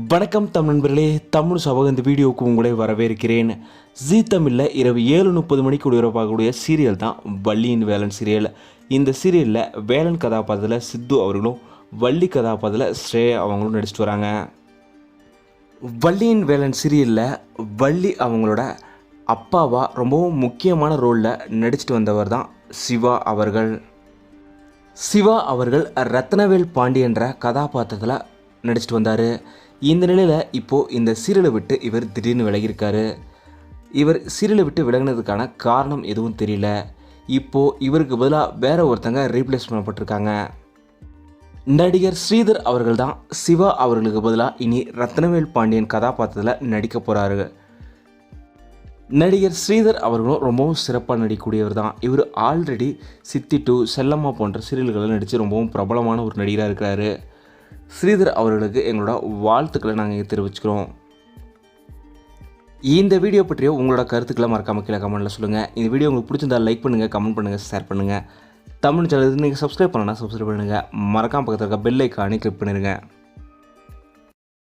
வணக்கம் தமிழ் நண்பர்களே தமிழ் சபக இந்த வீடியோவுக்கு உங்களை வரவேற்கிறேன். ஜீ தமிழில் இரவு ஏழு முப்பது மணிக்கு ஒளிபரப்பாகக்கூடிய சீரியல் தான் வள்ளியின் வேலன் சீரியல். இந்த சீரியலில் வேலன் கதாபாத்திரத்தில் சித்து அவர்களும் வள்ளி கதாபாத்திரத்தில் ஸ்ரேயா அவங்களும் நடிச்சிட்டு வராங்க. வள்ளியின் வேலன் சீரியலில் வள்ளி அவங்களோட அப்பாவாக ரொம்பவும் முக்கியமான ரோலில் நடிச்சிட்டு வந்தவர் தான் சிவா அவர்கள். சிவா அவர்கள் ரத்னவேல் பாண்டி என்ற கதாபாத்திரத்தில் நடிச்சிட்டு வந்தார். இந்த நிலையில் இப்போது இந்த சீரியலை விட்டு இவர் திடீர்னு விலகியிருக்காரு. இவர் சீரியலை விட்டு விலகினதுக்கான காரணம் எதுவும் தெரியல. இப்போது இவருக்கு பதிலாக வேற ஒருத்தங்க ரீப்ளேஸ் பண்ணப்பட்டிருக்காங்க. நடிகர் ஸ்ரீதர் அவர்கள் தான் சிவா அவர்களுக்கு பதிலாக இனி ரத்னவேல் பாண்டியன் கதாபாத்திரத்தில் நடிக்க போகிறாரு நடிகர் ஸ்ரீதர் அவர்களும் ரொம்பவும் சிறப்பாக நடிக்கக்கூடியவர் தான். இவர் ஆல்ரெடி சித்தி டூ செல்லம்மா போன்ற சீரியல்களில் நடித்து ரொம்பவும் பிரபலமான ஒரு நடிகராக இருக்கிறாரு. ஸ்ரீதர் அவர்களுக்கு எங்களோட வாழ்த்துக்களை நாங்கள் தெரிவிச்சுக்கிறோம். இந்த வீடியோ பற்றிய உங்களோட கருத்துக்களை மறக்காமல் கீழே கமெண்ட்டில் சொல்லுங்கள் இந்த வீடியோ உங்களுக்கு பிடிச்சிருந்தா லைக் பண்ணுங்கள் கமெண்ட் பண்ணுங்கள் ஷேர் பண்ணுங்கள் தமிழ் சேனலுக்கு நீங்கள் சப்ஸ்கிரைப் பண்ணலாம் சப்ஸ்கிரைப் பண்ணுங்கள் மறக்காமல் பக்கத்தில் இருக்க பெல் ஐக்கானே கிளிக் பண்ணிடுங்க